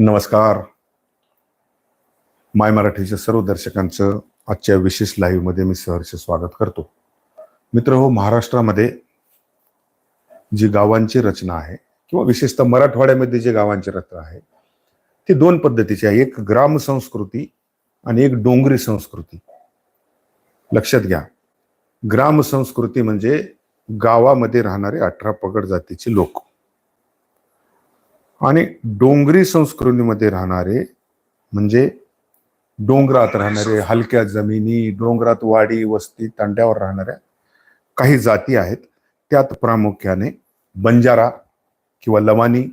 नमस्कार. माय मराठीच्या सर्व दर्शकांचं आजच्या विशेष लाईव्हमध्ये मी सहर्ष स्वागत करतो. मित्र हो महाराष्ट्रामध्ये जी गावांची रचना आहे किंवा विशेषतः मराठवाड्यामध्ये जे गावांची रचना आहे ती दोन पद्धतीची आहे. एक ग्राम संस्कृती आणि एक डोंगरी संस्कृती. लक्षात घ्या ग्राम संस्कृती म्हणजे गावामध्ये राहणारे अठरा पगड जातीचे लोक. आणि डोंगरी संस्कृतीमध्ये राहणारे म्हणजे डोंगरात राहणारे हलक्या जमिनी डोंगरात वाडी वस्ती तांड्यावर राहणाऱ्या काही जाती आहेत. त्यात प्रामुख्याने बंजारा किंवा लवानी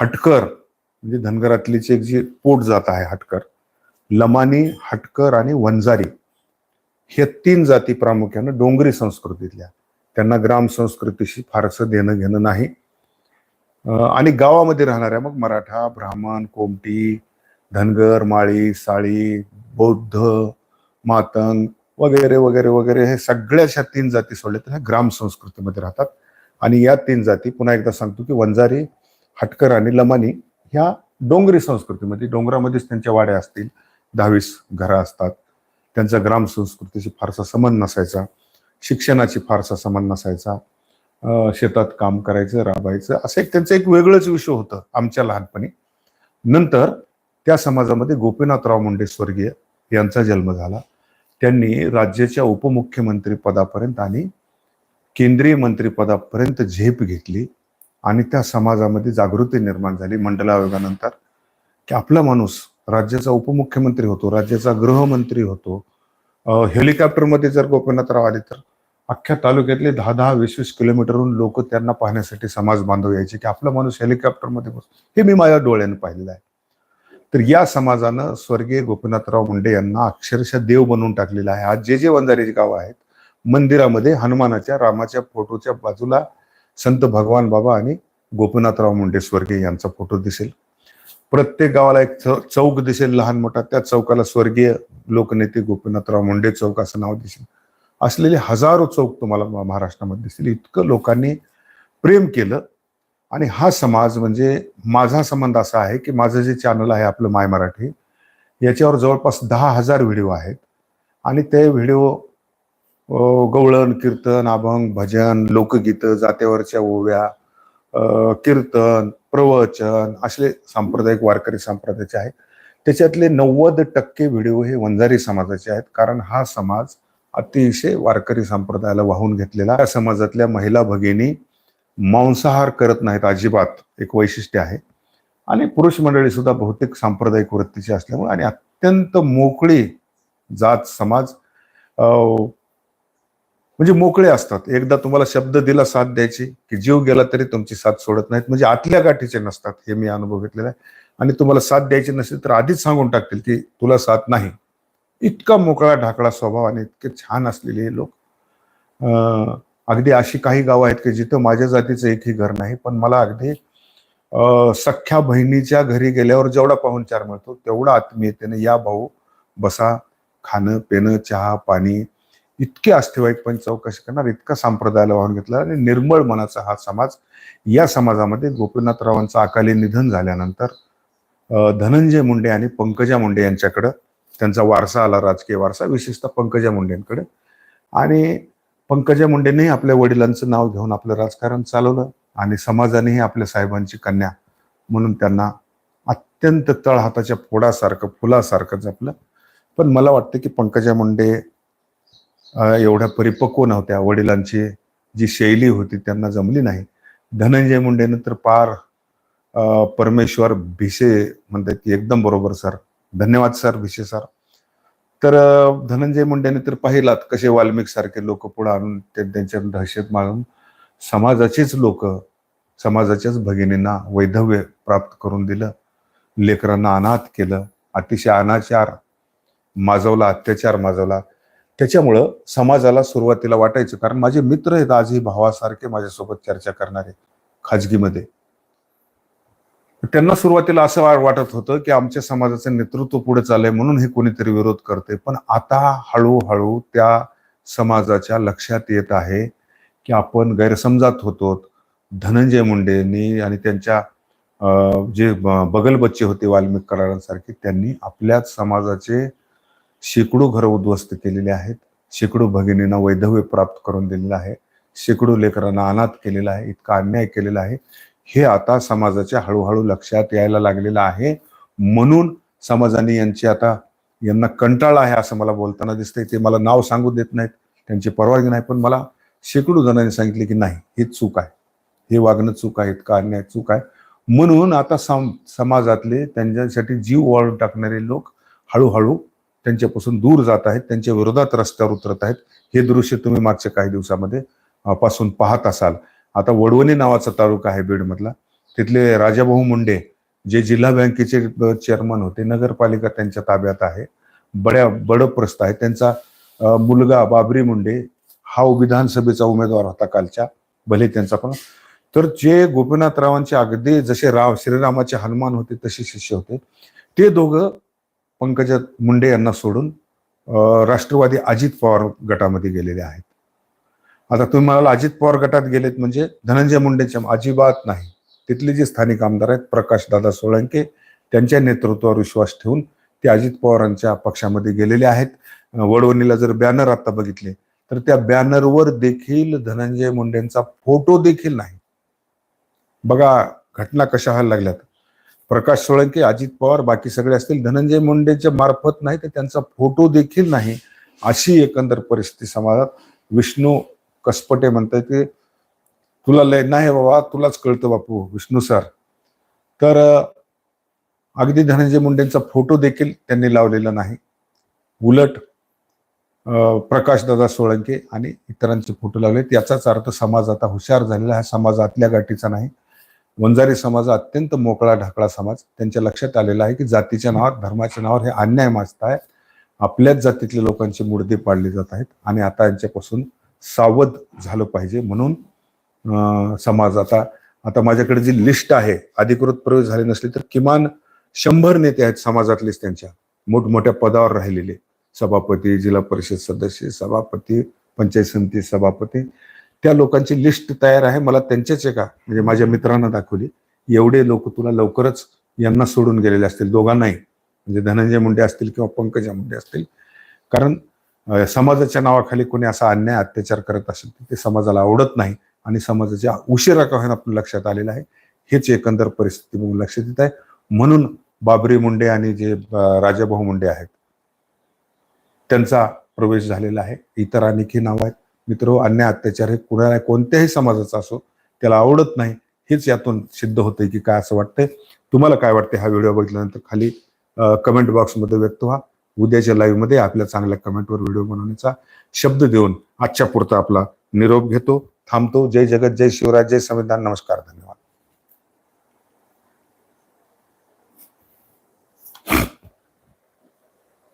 हटकर म्हणजे धनगरातलीची एक जी पोट जात आहे हटकर लमानी हटकर आणि वंजारी हे तीन जाती प्रामुख्यानं डोंगरी संस्कृतीतल्या. त्यांना ग्राम संस्कृतीशी फारसं देणं घेणं नाही. आणि गावामध्ये राहणाऱ्या मग मराठा ब्राह्मण कोमटी धनगर माळी साळी बौद्ध मातंग वगैरे वगैरे वगैरे हे सगळ्याशा तीन जाती सोडल्या तर ह्या ग्राम संस्कृतीमध्ये राहतात. आणि या तीन जाती पुन्हा एकदा सांगतो की वंजारी हटकर आणि लमानी ह्या डोंगरी संस्कृतीमध्ये डोंगरामध्येच त्यांच्या वाड्या असतील दहावीस घरं असतात. त्यांचा ग्राम संस्कृतीशी फारसा संबंध नसायचा. शिक्षणाची फारसा संबंध नसायचा. शेतात काम करायचं राबायचं असं एक त्यांचं एक वेगळंच विषय होतं आमच्या लहानपणी. नंतर त्या समाजामध्ये गोपीनाथराव मुंडे स्वर्गीय यांचा जन्म झाला. त्यांनी राज्याच्या उपमुख्यमंत्री पदापर्यंत आणि केंद्रीय मंत्रीपदापर्यंत झेप घेतली आणि त्या समाजामध्ये जागृती निर्माण झाली मंडल आयोगानंतर की आपला माणूस राज्याचा उपमुख्यमंत्री होतो राज्याचा गृहमंत्री होतो. हेलिकॉप्टरमध्ये जर गोपीनाथराव आले तर अख्ख्या तालुक्यातले दहा दहा वीस वीस किलोमीटरहून लोक त्यांना पाहण्यासाठी समाज बांधव यायचे की आपला माणूस हेलिकॉप्टरमध्ये बस हे मी माझ्या डोळ्यानं पाहिलेलं आहे. तर या समाजानं स्वर्गीय गोपीनाथराव मुंडे यांना अक्षरशः देव बनवून टाकलेला आहे. आज जे जे वंजारीची गाव आहेत मंदिरामध्ये हनुमानाच्या रामाच्या फोटोच्या बाजूला संत भगवान बाबा आणि गोपीनाथराव मुंडे स्वर्गीय यांचा फोटो दिसेल. प्रत्येक गावाला एक चौक दिसेल लहान मोठा. त्या चौकाला स्वर्गीय लोकनेते गोपीनाथराव मुंडे चौक असं नाव दिसेल. असलेले हजारो चौक तुम्हाला म- महाराष्ट्रामध्ये दिसतील. इतकं लोकांनी प्रेम केलं. आणि हा समाज म्हणजे माझा संबंध असा आहे की माझं जे चॅनल आहे आपलं माय मराठी याच्यावर जवळपास दहा हजार व्हिडिओ आहेत. आणि ते व्हिडिओ गवळण कीर्तन अभंग भजन लोकगीतं जात्यावरच्या ओव्या कीर्तन प्रवचन असले सांप्रदायिक वारकरी संप्रदायाचे आहेत. त्याच्यातले नव्वद टक्के व्हिडिओ हे वंजारी समाजाचे आहेत. कारण हा समाज अतिशय वारकरी संप्रदायाला वाहून घेतलेला. या समाजातल्या महिला भगिनी मांसाहार करत नाहीत अजिबात. एक वैशिष्ट्य आहे. आणि पुरुष मंडळी सुद्धा बहुतेक सांप्रदायिक वृत्तीची असल्यामुळे आणि अत्यंत मोकळी जात समाज म्हणजे मोकळे असतात. एकदा तुम्हाला शब्द दिला साथ द्यायची की जीव गेला तरी तुमची साथ सोडत नाहीत. म्हणजे आतल्या गाठीचे नसतात हे मी अनुभव घेतलेला आहे. आणि तुम्हाला साथ द्यायची नसेल तर आधीच सांगून टाकतील की तुला साथ नाही. इतका मोकळा ढाकळा स्वभाव आणि इतके छान असलेले हे लोक. अगदी अशी काही गावं आहेत की जिथं माझ्या जातीचं एकही घर नाही पण मला अगदी सख्ख्या सख्या बहिणीच्या घरी गेल्यावर जेवढा पाहुणचार मिळतो तेवढा आत्मीयतेने या भाऊ बसा खाणं पिणं चहा पाणी इतके अस्थिवाईक पण चौकशी करणार इतका संप्रदायाला वाहून घेतला आणि निर्मळ मनाचा हा समाज या समाजामध्ये गोपीनाथरावांचं अकाली निधन झाल्यानंतर धनंजय मुंडे आणि पंकजा मुंडे यांच्याकडं त्यांचा वारसा आला राजकीय वारसा विशेषतः पंकजा मुंडेंकडे. आणि पंकजा मुंडेंनीही आपल्या वडिलांचं नाव घेऊन आपलं राजकारण चालवलं आणि समाजानेही आपल्या साहेबांची कन्या म्हणून त्यांना अत्यंत तळहाताच्या फोडासारखं फुलासारखं जपलं. पण मला वाटतं की पंकजा मुंडे एवढ्या परिपक्व नव्हत्या. वडिलांची जी शैली होती त्यांना जमली नाही. धनंजय मुंडेनं तर पार परमेश्वर भिसे म्हणतात की एकदम बरोबर सर. धन्यवाद सर भिसे सर. तर धनंजय मुंडेने तर पाहिलात कसे वाल्मिक सारखे लोक पुढे आणून त्यांच्या दहशत मारून समाजाचेच लोक समाजाच्याच भगिनींना वैधव्य प्राप्त करून दिलं. लेकरांना अनाथ केलं. अतिशय अनाचार माजवला अत्याचार माजवला. त्याच्यामुळं समाजाला सुरुवातीला वाटायचं कारण माझे मित्र आहेत आजही भावासारखे माझ्यासोबत चर्चा करणारे खाजगीमध्ये. त्यांना सुरुवातीला असं वाटत होतं की आमच्या समाजाचं नेतृत्व पुढे चाललंय म्हणून हे कोणीतरी विरोध करते पण आता हळूहळू त्या समाजाच्या लक्षात येत आहे की आपण गैरसमजात होतो. धनंजय मुंडेंनी आणि त्यांच्या जे ब- बगल बच्चे होते वाल्मिक करारांसारखे त्यांनी आपल्याच समाजाचे शेकडो घरं उद्ध्वस्त केलेले आहेत. शेकडो भगिनींना वैधव्य प्राप्त करून दिलेलं आहे. शेकडो लेकरांना अनाथ केलेला आहे. इतका अन्याय केलेला आहे. हे आता समाजाच्या हळूहळू लक्षात यायला लागलेलं आहे. म्हणून समाजाने यांची आता यांना कंटाळा आहे असं मला बोलताना दिसतंय. ते मला नाव सांगू देत नाहीत. त्यांची परवानगी नाही. पण मला शेकडो जणांनी सांगितले की नाही हे चूक आहे. हे वागणं चूक आहे. कारण अन्याय चूक आहे. म्हणून आता सम समाजातले त्यांच्यासाठी जीव वाळून टाकणारे लोक हळूहळू त्यांच्यापासून दूर जात आहेत. त्यांच्या विरोधात रस्त्यावर उतरत आहेत. हे दृश्य तुम्ही मागच्या काही दिवसामध्ये पासून पाहत असाल. आता वडवणी नावाचा तालुका आहे बीडमधला. तिथले राजाभाऊ मुंडे जे जिल्हा बँकेचे चेअरमन होते नगरपालिका त्यांच्या ताब्यात आहे. बड्या बडप्रस्त आहे त्यांचा मुलगा बाबरी मुंडे हा विधानसभेचा उमेदवार होता कालच्या भले त्यांचा पण. तर जे गोपीनाथरावांचे अगदी जसे राव श्रीरामाचे हनुमान होते तसे शिष्य होते. ते दोघं पंकजा मुंडे यांना सोडून राष्ट्रवादी अजित पवार गटामध्ये गेलेले आहेत. आता तुम्ही म्हणाल अजित पवार गटात गेलेत म्हणजे धनंजय मुंडेच्या अजिबात नाही. तिथले जे स्थानिक आमदार आहेत प्रकाश दादा सोळंके त्यांच्या नेतृत्वावर विश्वास ठेवून ते अजित पवारांच्या पक्षामध्ये गेलेले आहेत. वडवणीला जर बॅनर आता बघितले तर त्या बॅनरवर देखील धनंजय मुंडेंचा फोटो देखील नाही. बघा घटना कशा व्हायला लागल्यात. प्रकाश सोळंके अजित पवार बाकी सगळे असतील धनंजय मुंडेच्या मार्फत नाही तर त्यांचा फोटो देखील नाही अशी एकंदर परिस्थिती समाजात. विष्णू कसपटे म्हणतात की तुला लय नाही बाबा तुलाच कळतं बापू विष्णू सर तर अगदी धनंजय मुंडेंचा फोटो देखील त्यांनी लावलेला नाही. उलट प्रकाशदादा सोळंके आणि इतरांचे फोटो लावले. याचाच अर्थ समाज आता हुशार झालेला हा समाज आतल्या गाठीचा नाही. वंजारी समाज हा अत्यंत मोकळा ढाकळा समाज. त्यांच्या लक्षात आलेला आहे की जातीच्या नावावर धर्माच्या नावावर हे अन्याय माजत आहे आपल्याच जातीतल्या लोकांची मुडदे पाडली जात आहेत. आणि आता यांच्यापासून सावध झालं पाहिजे म्हणून समाज आता आता माझ्याकडे जी लिस्ट आहे अधिकृत प्रवेश झाले नसले तर किमान शंभर नेते आहेत समाजातलेच त्यांच्या. मोठमोठ्या पदावर राहिलेले. सभापती जिल्हा परिषद सदस्य सभापती पंचायत समिती सभापती. त्या लोकांची लिस्ट तयार आहे. मला त्यांच्याच एका म्हणजे माझ्या मित्रांना दाखवली. एवढे लोक तुला लवकरच यांना सोडून गेलेले असतील. दोघांनाही. म्हणजे धनंजय मुंडे असतील किंवा पंकजा मुंडे असतील. कारण समाजाच्या नावाखाली कोणी असा अन्याय अत्याचार करत असेल तर ते समाजाला आवडत नाही आणि समाजाच्या उशिरा का आपण लक्षात आलेलं आहे. हेच एकंदर परिस्थिती बघून लक्षात येत आहे. म्हणून बाबरी मुंडे आणि जे राजाभाऊ मुंडे आहेत त्यांचा प्रवेश झालेला आहे. इतर आणखी नाव आहेत. मित्र हो, अन्याय अत्याचार हे कुणाला कोणत्याही समाजाचा असो त्याला आवडत नाही. हेच यातून सिद्ध होतंय की काय असं वाटतंय. तुम्हाला काय वाटतंय? हा व्हिडिओ बघितल्यानंतर खाली कमेंट बॉक्समध्ये व्यक्त व्हा. उद्याच्या लाईव्हमध्ये आपल्या चांगल्या कमेंटवर व्हिडिओ बनवण्याचा शब्द देऊन आजच्या पुरता आपला निरोप घेतो. थांबतो. जय जगत जय शिवराज जय संविधान. नमस्कार धन्यवाद.